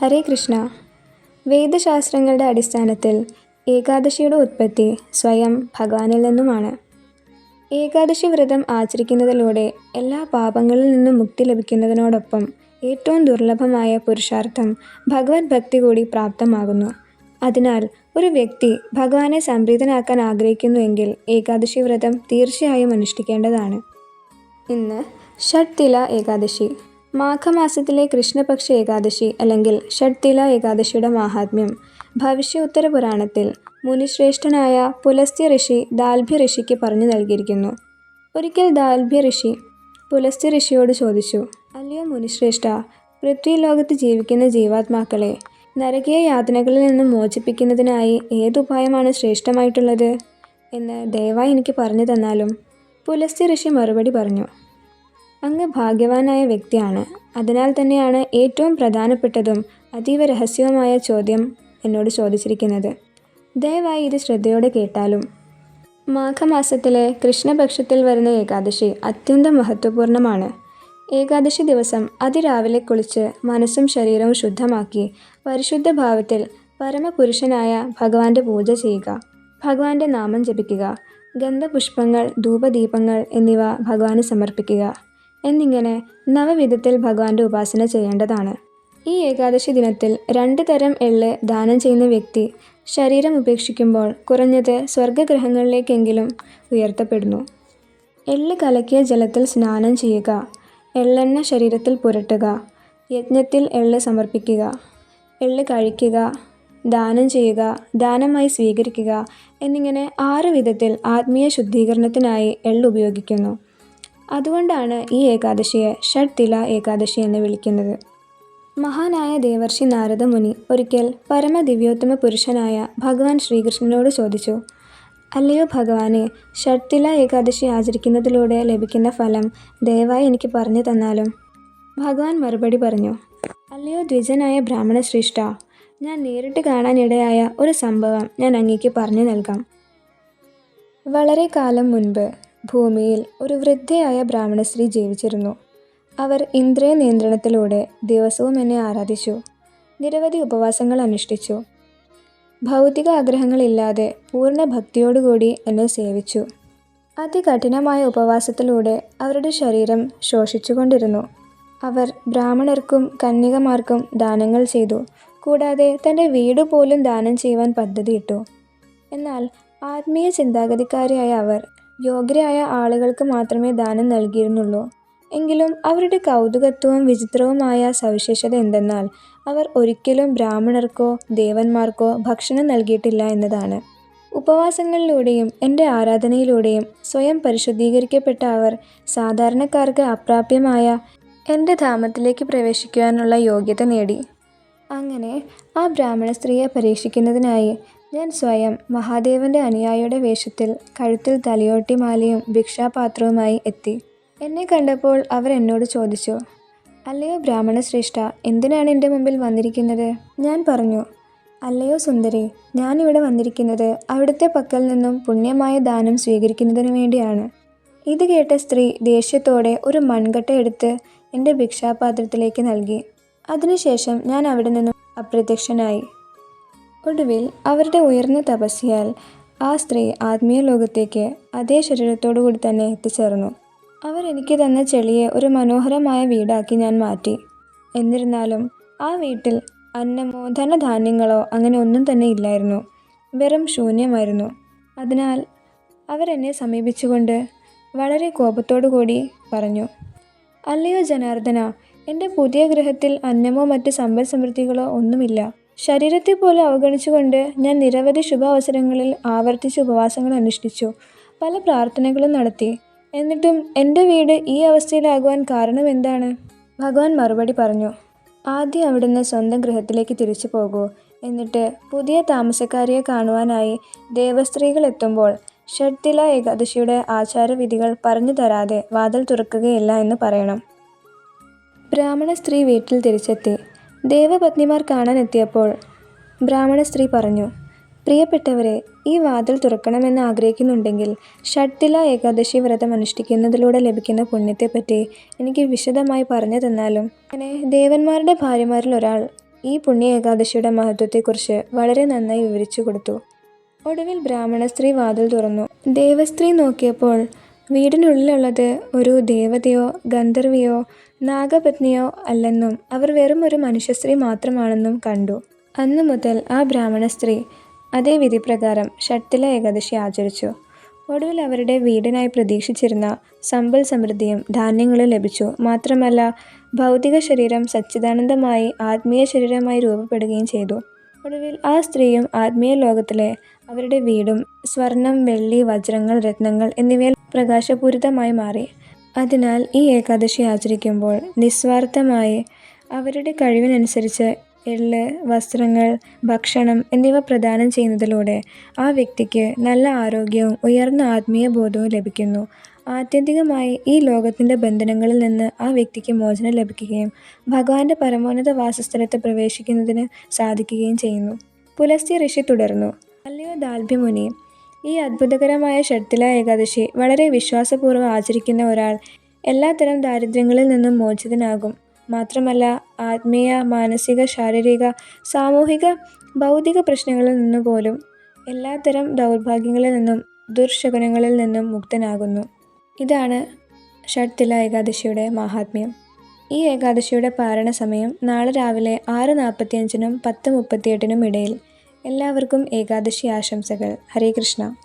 ഹരേ കൃഷ്ണ. വേദശാസ്ത്രങ്ങളുടെ അടിസ്ഥാനത്തിൽ ഏകാദശിയുടെ ഉത്പത്തി സ്വയം ഭഗവാനിൽ നിന്നുമാണ്. ഏകാദശി വ്രതം ആചരിക്കുന്നതിലൂടെ എല്ലാ പാപങ്ങളിൽ നിന്നും മുക്തി ലഭിക്കുന്നതിനോടൊപ്പം ഏറ്റവും ദുർലഭമായ പുരുഷാർത്ഥം ഭഗവത് ഭക്തി കൂടി പ്രാപ്തമാകുന്നു. അതിനാൽ ഒരു വ്യക്തി ഭഗവാനെ സംപ്രീതനാക്കാൻ ആഗ്രഹിക്കുന്നുവെങ്കിൽ ഏകാദശി വ്രതം തീർച്ചയായും അനുഷ്ഠിക്കേണ്ടതാണ്. ഇന്ന് ഷഡ്തില ഏകാദശി. മാഘമാസത്തിലെ കൃഷ്ണപക്ഷ ഏകാദശി അല്ലെങ്കിൽ ഷഡ്തില ഏകാദശിയുടെ മാഹാത്മ്യം. ഭവിഷ്യ ഉത്തര പുരാണത്തിൽ മുനിശ്രേഷ്ഠനായ പുലസ്ത്യ ഋഷി ദാൽഭ്യ ഋഷിക്ക് പറഞ്ഞു നൽകിയിരിക്കുന്നു. ഒരിക്കൽ ദാൽഭ്യ ഋഷി പുലസ്ത്യ ഋഷിയോട് ചോദിച്ചു അല്ലയോ മുനിശ്രേഷ്ഠ പൃഥ്വിലോകത്ത് ജീവിക്കുന്ന ജീവാത്മാക്കളെ നരകീയ യാതനകളിൽ നിന്നും മോചിപ്പിക്കുന്നതിനായി ഏതുപായമാണ് ശ്രേഷ്ഠമായിട്ടുള്ളത്? എന്ന് ദയവായി എനിക്ക് പറഞ്ഞു തന്നാലും പുലസ്ത്യ ഋഷി മറുപടി പറഞ്ഞു അങ്ങ് ഭാഗ്യവാനായ വ്യക്തിയാണ്. അതിനാൽ തന്നെയാണ് ഏറ്റവും പ്രധാനപ്പെട്ടതും അതീവ രഹസ്യവുമായ ചോദ്യം എന്നോട് ചോദിച്ചിരിക്കുന്നത്. ദയവായി ഇത് ശ്രദ്ധയോടെ കേട്ടാലും. മാഘമാസത്തിലെ കൃഷ്ണപക്ഷത്തിൽ വരുന്ന ഏകാദശി അത്യന്തം മഹത്വപൂർണമാണ് ഏകാദശി ദിവസം അതിരാവിലെ കുളിച്ച് മനസ്സും ശരീരവും ശുദ്ധമാക്കി പരിശുദ്ധ ഭാവത്തിൽ പരമപുരുഷനായ ഭഗവാന്റെ പൂജ ചെയ്യുക ഭഗവാന്റെ നാമം ജപിക്കുക ഗന്ധപുഷ്പങ്ങൾ ധൂപദീപങ്ങൾ എന്നിവ ഭഗവാന് സമർപ്പിക്കുക. എന്നിങ്ങനെ നവവിധത്തിൽ ഭഗവാന്റെ ഉപാസന ചെയ്യേണ്ടതാണ്. ഈ ഏകാദശി ദിനത്തിൽ രണ്ട് തരം എള്ള് ദാനം ചെയ്യുന്ന വ്യക്തി ശരീരം ഉപേക്ഷിക്കുമ്പോൾ കുറഞ്ഞത് സ്വർഗഗ്രഹങ്ങളിലേക്കെങ്കിലും ഉയർത്തപ്പെടുന്നു. എള്ള് കലക്കിയ ജലത്തിൽ സ്നാനം ചെയ്യുക എള്ളെണ്ണ ശരീരത്തിൽ പുരട്ടുക യജ്ഞത്തിൽ എള്ള് സമർപ്പിക്കുക എള്ള് കഴിക്കുക ദാനം ചെയ്യുക ദാനമായി സ്വീകരിക്കുക എന്നിങ്ങനെ ആറ് വിധത്തിൽ ആത്മീയ ശുദ്ധീകരണത്തിനായി എള്ള് ഉപയോഗിക്കുന്നു. അതുകൊണ്ടാണ് ഈ ഏകാദശിയെ ഷഡ്തില ഏകാദശി എന്ന് വിളിക്കുന്നത്. മഹാനായ ദേവർഷി നാരദ മുനി ഒരിക്കൽ പരമദിവ്യോത്തമ പുരുഷനായ ഭഗവാൻ ശ്രീകൃഷ്ണനോട് ചോദിച്ചു അല്ലയോ ഭഗവാനെ ഷഡ്തില ഏകാദശി ആചരിക്കുന്നതിലൂടെ ലഭിക്കുന്ന ഫലം ദയവായി എനിക്ക് പറഞ്ഞു തന്നാലും? ഭഗവാൻ മറുപടി പറഞ്ഞു അല്ലയോ ദ്വിജനായ ബ്രാഹ്മണ ശ്രേഷ്ഠ ഞാൻ നേരിട്ട് കാണാനിടയായ ഒരു സംഭവം ഞാൻ അങ്ങേക്ക് പറഞ്ഞു നൽകാം. വളരെ കാലം മുൻപ് ഭൂമിയിൽ ഒരു വൃദ്ധയായ ബ്രാഹ്മണശ്രീ ജീവിച്ചിരുന്നു. അവർ ഇന്ദ്രിയ നിയന്ത്രണത്തിലൂടെ ദിവസവും എന്നെ ആരാധിച്ചു. നിരവധി ഉപവാസങ്ങൾ അനുഷ്ഠിച്ചു. ഭൗതിക ആഗ്രഹങ്ങളില്ലാതെ പൂർണ ഭക്തിയോടുകൂടി എന്നെ സേവിച്ചു. അതികഠിനമായ ഉപവാസത്തിലൂടെ അവരുടെ ശരീരം ശോഷിച്ചുകൊണ്ടിരുന്നു. അവർ ബ്രാഹ്മണർക്കും കന്യകമാർക്കും ദാനങ്ങൾ ചെയ്തു. കൂടാതെ തന്റെ വീട് പോലും ദാനം ചെയ്യുവാൻ പദ്ധതിയിട്ടു. എന്നാൽ ആത്മീയ ചിന്താഗതിക്കാരിയായ അവർ യോഗ്യരായ ആളുകൾക്ക് മാത്രമേ ദാനം നൽകിയിരുന്നുള്ളൂ. എങ്കിലും അവരുടെ കൗതുകത്വവും വിചിത്രവുമായ സവിശേഷത എന്തെന്നാൽ അവർ ഒരിക്കലും ബ്രാഹ്മണർക്കോ ദേവന്മാർക്കോ ഭക്ഷണം നൽകിയിട്ടില്ല എന്നതാണ്. ഉപവാസങ്ങളിലൂടെയും എന്റെ ആരാധനയിലൂടെയും സ്വയം പരിശുദ്ധീകരിക്കപ്പെട്ട അവർ സാധാരണക്കാർക്ക് അപ്രാപ്യമായ എന്റെ ധാമത്തിലേക്ക് പ്രവേശിക്കുവാനുള്ള യോഗ്യത നേടി. അങ്ങനെ ആ ബ്രാഹ്മണ സ്ത്രീയെ പരീക്ഷിക്കുന്നതിനായി ഞാൻ സ്വയം മഹാദേവന്റെ അനുയായിയുടെ വേഷത്തിൽ കഴുത്തിൽ തലയോട്ടിമാലയും ഭിക്ഷാപാത്രവുമായി എത്തി. എന്നെ കണ്ടപ്പോൾ അവർ എന്നോട് ചോദിച്ചു അല്ലയോ ബ്രാഹ്മണ ശ്രേഷ്ഠ എന്തിനാണ് എന്റെ മുമ്പിൽ വന്നിരിക്കുന്നത്? ഞാൻ പറഞ്ഞു അല്ലയോ സുന്ദരി ഞാനിവിടെ വന്നിരിക്കുന്നത് അവിടുത്തെ പക്കൽ നിന്നും പുണ്യമായ ദാനം സ്വീകരിക്കുന്നതിന് വേണ്ടിയാണ്. ഇത് കേട്ട സ്ത്രീ ദേഷ്യത്തോടെ ഒരു മൺകട്ട എടുത്ത് എന്റെ ഭിക്ഷാപാത്രത്തിലേക്ക് നൽകി. അതിനുശേഷം ഞാൻ അവിടെ നിന്നും അപ്രത്യക്ഷനായി. ഒടുവിൽ അവരുടെ ഉയർന്ന തപസ്യാൽ ആ സ്ത്രീ ആത്മീയ ലോകത്തേക്ക് അതേ ശരീരത്തോടു കൂടി തന്നെ എത്തിച്ചേർന്നു. അവർ എനിക്ക് തന്ന ചെളിയെ ഒരു മനോഹരമായ വീടാക്കി ഞാൻ മാറ്റി. എന്നിരുന്നാലും ആ വീട്ടിൽ അന്നമോ ധനധാന്യങ്ങളോ അങ്ങനെ ഒന്നും തന്നെ ഇല്ലായിരുന്നു. വെറും ശൂന്യമായിരുന്നു. അതിനാൽ അവരെന്നെ സമീപിച്ചുകൊണ്ട് വളരെ കോപത്തോടു കൂടി പറഞ്ഞു അല്ലയോ ജനാർദ്ദന എന്റെ പുതിയ ഗൃഹത്തിൽ അന്നമോ മറ്റ് സമ്പൽ സമൃദ്ധികളോ ഒന്നുമില്ല. ശരീരത്തെ പോലും അവഗണിച്ചുകൊണ്ട് ഞാൻ നിരവധി ശുഭാവസരങ്ങളിൽ ആവർത്തിച്ച് ഉപവാസങ്ങൾ അനുഷ്ഠിച്ചു. പല പ്രാർത്ഥനകളും നടത്തി. എന്നിട്ടും എന്റെ വീട് ഈ അവസ്ഥയിലാകുവാൻ കാരണം എന്താണ്? ഭഗവാൻ മറുപടി പറഞ്ഞു ആദ്യം അവിടുന്ന് സ്വന്തം ഗൃഹത്തിലേക്ക് തിരിച്ചു പോകൂ. എന്നിട്ട് പുതിയ താമസക്കാരിയെ കാണുവാനായി ദേവസ്ത്രീകൾ എത്തുമ്പോൾ ഷഡ്തില ഏകാദശിയുടെ ആചാരവിധികൾ പറഞ്ഞു തരാതെ വാതിൽ തുറക്കുകയില്ല എന്ന് പറയണം. ബ്രാഹ്മണ സ്ത്രീ വീട്ടിൽ തിരിച്ചെത്തി. ദേവപത്നിമാർ കാണാനെത്തിയപ്പോൾ ബ്രാഹ്മണ സ്ത്രീ പറഞ്ഞു പ്രിയപ്പെട്ടവരെ ഈ വാതിൽ തുറക്കണമെന്ന് ആഗ്രഹിക്കുന്നുണ്ടെങ്കിൽ ഷഡ്തില ഏകാദശി വ്രതം അനുഷ്ഠിക്കുന്നതിലൂടെ ലഭിക്കുന്ന പുണ്യത്തെപ്പറ്റി എനിക്ക് വിശദമായി പറഞ്ഞു തന്നാലും അങ്ങനെ ദേവന്മാരുടെ ഭാര്യമാരിൽ ഒരാൾ ഈ പുണ്യ ഏകാദശിയുടെ മഹത്വത്തെക്കുറിച്ച് വളരെ നന്നായി വിവരിച്ചു കൊടുത്തു. ഒടുവിൽ ബ്രാഹ്മണ സ്ത്രീ വാതിൽ തുറന്നു. ദേവസ്ത്രീ നോക്കിയപ്പോൾ വീടിനുള്ളിലുള്ളത് ഒരു ദേവതയോ ഗന്ധർവിയോ നാഗപത്നിയോ അല്ലെന്നും അവർ വെറും ഒരു മനുഷ്യസ്ത്രീ മാത്രമാണെന്നും കണ്ടു. അന്നു മുതൽ ആ ബ്രാഹ്മണ സ്ത്രീ അതേ വിധിപ്രകാരം ഷട്ടില ഏകാദശി ആചരിച്ചു. ഒടുവിൽ അവരുടെ വീടിനായി പ്രതീക്ഷിച്ചിരുന്ന സമ്പൽ സമൃദ്ധിയും ധാന്യങ്ങളും ലഭിച്ചു. മാത്രമല്ല ഭൗതിക ശരീരം സച്ചിദാനന്ദമായി ആത്മീയ ശരീരമായി രൂപപ്പെടുകയും ചെയ്തു. ഒടുവിൽ ആ സ്ത്രീയും ആത്മീയ ലോകത്തിലെ അവരുടെ വീടും സ്വർണം വെള്ളി വജ്രങ്ങൾ രത്നങ്ങൾ എന്നിവയിൽ പ്രകാശപൂരിതമായി മാറി. അതിനാൽ ഈ ഏകാദശി ആചരിക്കുമ്പോൾ നിസ്വാർത്ഥമായി അവരുടെ കഴിവിനനുസരിച്ച് എള്ള് വസ്ത്രങ്ങൾ ഭക്ഷണം എന്നിവ പ്രദാനം ചെയ്യുന്നതിലൂടെ ആ വ്യക്തിക്ക് നല്ല ആരോഗ്യവും ഉയർന്ന ആത്മീയ ബോധവും ലഭിക്കുന്നു. ആത്യന്തികമായി ഈ ലോകത്തിന്റെ ബന്ധനങ്ങളിൽ നിന്ന് ആ വ്യക്തിക്ക് മോചനം ലഭിക്കുകയും ഭഗവാന്റെ പരമോന്നത വാസസ്ഥലത്ത് പ്രവേശിക്കുന്നതിന് സാധിക്കുകയും ചെയ്യുന്നു. പുലസ്തി ഋഷി തുടർന്നു. അല്ലയോ ദാൽഭ്യമുനി ഈ അത്ഭുതകരമായ ഷഡ്ത്തില ഏകാദശി വളരെ വിശ്വാസപൂർവം ആചരിക്കുന്ന ഒരാൾ എല്ലാത്തരം ദാരിദ്ര്യങ്ങളിൽ നിന്നും മോചിതനാകും. മാത്രമല്ല ആത്മീയ മാനസിക ശാരീരിക സാമൂഹിക ഭൗതിക പ്രശ്നങ്ങളിൽ നിന്ന് പോലും എല്ലാത്തരം ദൗർഭാഗ്യങ്ങളിൽ നിന്നും ദുർശകുനങ്ങളിൽ നിന്നും മുക്തനാകുന്നു. ഇതാണ് ഷഡ്ത്തില ഏകാദശിയുടെ മഹാത്മ്യം. ഈ ഏകാദശിയുടെ പാരണ സമയം നാളെ രാവിലെ ആറ് നാൽപ്പത്തിയഞ്ചിനും പത്ത് മുപ്പത്തിയെട്ടിനും ഇടയിൽ എല്ലാവർക്കും ഏകാദശി ആശംസകൾ. ഹരേ കൃഷ്ണ.